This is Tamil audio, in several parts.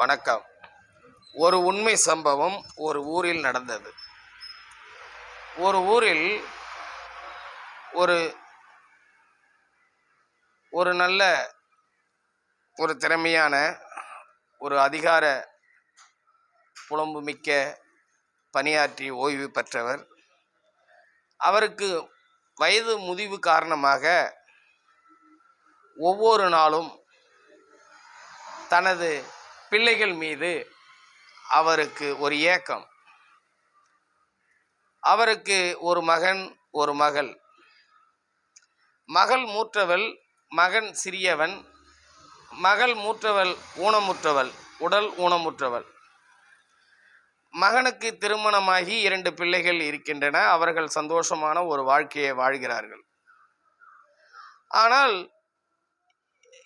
வணக்கம். ஒரு உண்மை சம்பவம் ஒரு ஊரில் நடந்தது. ஒரு ஊரில் ஒரு ஒரு நல்ல ஒரு திறமையான ஒரு அதிகார புலம்பு மிக்க பணியாற்றி ஓய்வு பெற்றவர். அவருக்கு வயது முதிவு காரணமாக ஒவ்வொரு நாளும் தனது பிள்ளைகள் மீது அவருக்கு ஒரு ஏக்கம். அவருக்கு ஒரு மகன் ஒரு மகள். மகள் மூற்றவள் மகன் சிறியவன். மகள் மூற்றவள் ஊனமுற்றவள். உடல் ஊனமுற்றவள். மகனுக்கு திருமணமாகி இரண்டு பிள்ளைகள் இருக்கின்றன. அவர்கள் சந்தோஷமான ஒரு வாழ்க்கையை வாழ்கிறார்கள். ஆனால்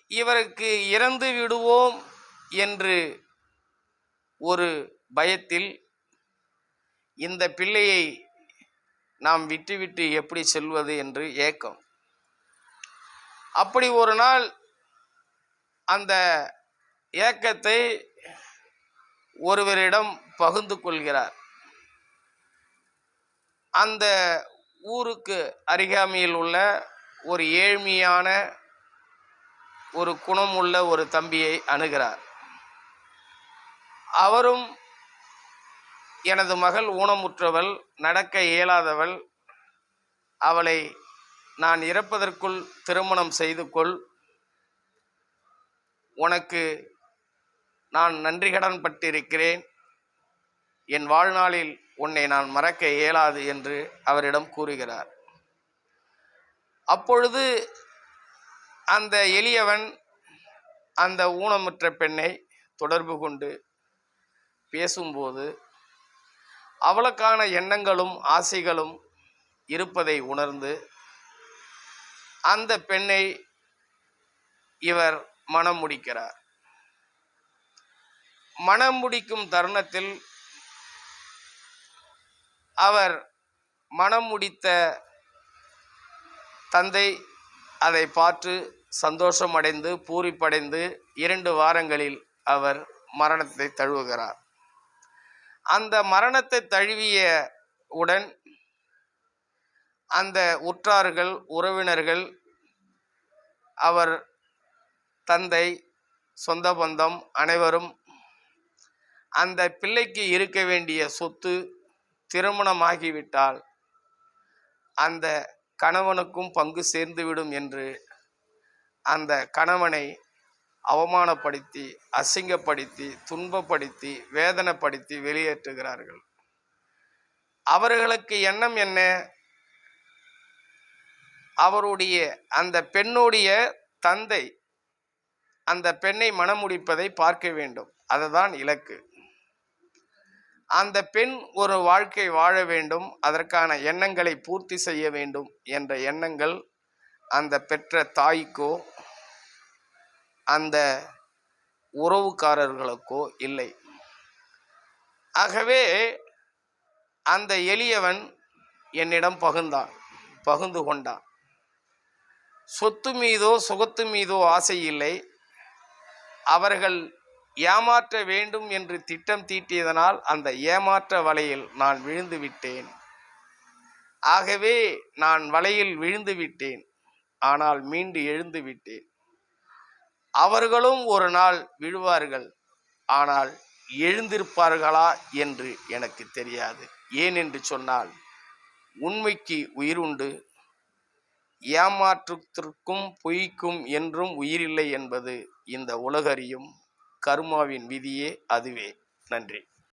இவருக்கு இறந்து விடுவோம் என்று ஒரு பயத்தில் இந்த பிள்ளையை நாம் விட்டுவிட்டு எப்படி செல்வது என்று ஏக்கம். அப்படி ஒரு நாள் அந்த ஏக்கத்தை ஒருவரிடம் பகிர்ந்து கொள்கிறார். அந்த ஊருக்கு அருகாமையில் உள்ள ஒரு ஏழ்மையான ஒரு குணமுள்ள ஒரு தம்பியை அணுகிறார். அவரும் எனது மகள் ஊனமுற்றவள் நடக்க இயலாதவள். அவளை நான் இறப்பதற்குள் திருமணம் செய்து கொள். உனக்கு நான் நன்றிகடன் பட்டிருக்கிறேன். என் வாழ்நாளில் உன்னை நான் மறக்க இயலாது என்று அவரிடம் கூறுகிறார். அப்பொழுது அந்த எளியவன் அந்த ஊனமுற்ற பெண்ணை தொடர்பு கொண்டு பேசும்போது அவளுக்கான எண்ணங்களும் ஆசைகளும் இருப்பதை உணர்ந்து அந்த பெண்ணை இவர் மனம் முடிக்கிறார். மனம் முடிக்கும் தருணத்தில் அவர் மனம் முடித்த தந்தை அதை பார்த்து சந்தோஷமடைந்து பூரிப்படைந்து இரண்டு வாரங்களில் அவர் மரணத்தை தழுவுகிறார். அந்த மரணத்தை தழுவிய உடன் அந்த உற்றார்கள் உறவினர்கள் அவர் தந்தை சொந்த பந்தம் அனைவரும் அந்த பிள்ளைக்கு இருக்க வேண்டிய சொத்து திருமணமாகிவிட்டால் அந்த கணவனுக்கும் பங்கு சேர்ந்துவிடும் என்று அந்த கணவனை அவமானப்படுத்தி அசிங்கப்படுத்தி துன்பப்படுத்தி வேதனைப்படுத்தி வெளியேற்றுகிறார்கள். அவர்களுக்கு எண்ணம் என்ன? அவருடைய அந்த பெண்ணுடைய தந்தை அந்த பெண்ணை மணமுடிப்பதை பார்க்க வேண்டும். அதுதான் இலக்கு. அந்த பெண் ஒரு வாழ்க்கை வாழ வேண்டும். அதற்கான எண்ணங்களை பூர்த்தி செய்ய வேண்டும் என்ற எண்ணங்கள் அந்த பெற்ற தாய்க்கோ அந்த உறவுக்காரர்களுக்கோ இல்லை. ஆகவே அந்த எளியவன் என்னிடம் பகுந்தான் பகுந்து கொண்டான். சொத்து மீதோ சுகத்து மீதோ ஆசை இல்லை. அவர்கள் ஏமாற்ற வேண்டும் என்று திட்டம் தீட்டியதனால் அந்த ஏமாற்ற வலையில் நான் விழுந்து விட்டேன். ஆகவே நான் வலையில் விழுந்து விட்டேன். ஆனால் மீண்டு எழுந்து விட்டேன். அவர்களும் ஒரு நாள் விழுவார்கள். ஆனால் எழுந்திருப்பார்களா என்று எனக்கு தெரியாது. ஏன் என்று சொன்னால் உண்மைக்கு உயிர் உண்டு. ஏமாற்றத்திற்கும் பொய்க்கும் என்றும் உயிரில்லை என்பது இந்த உலகறியும் கர்மாவின் விதியே அதுவே. நன்றி.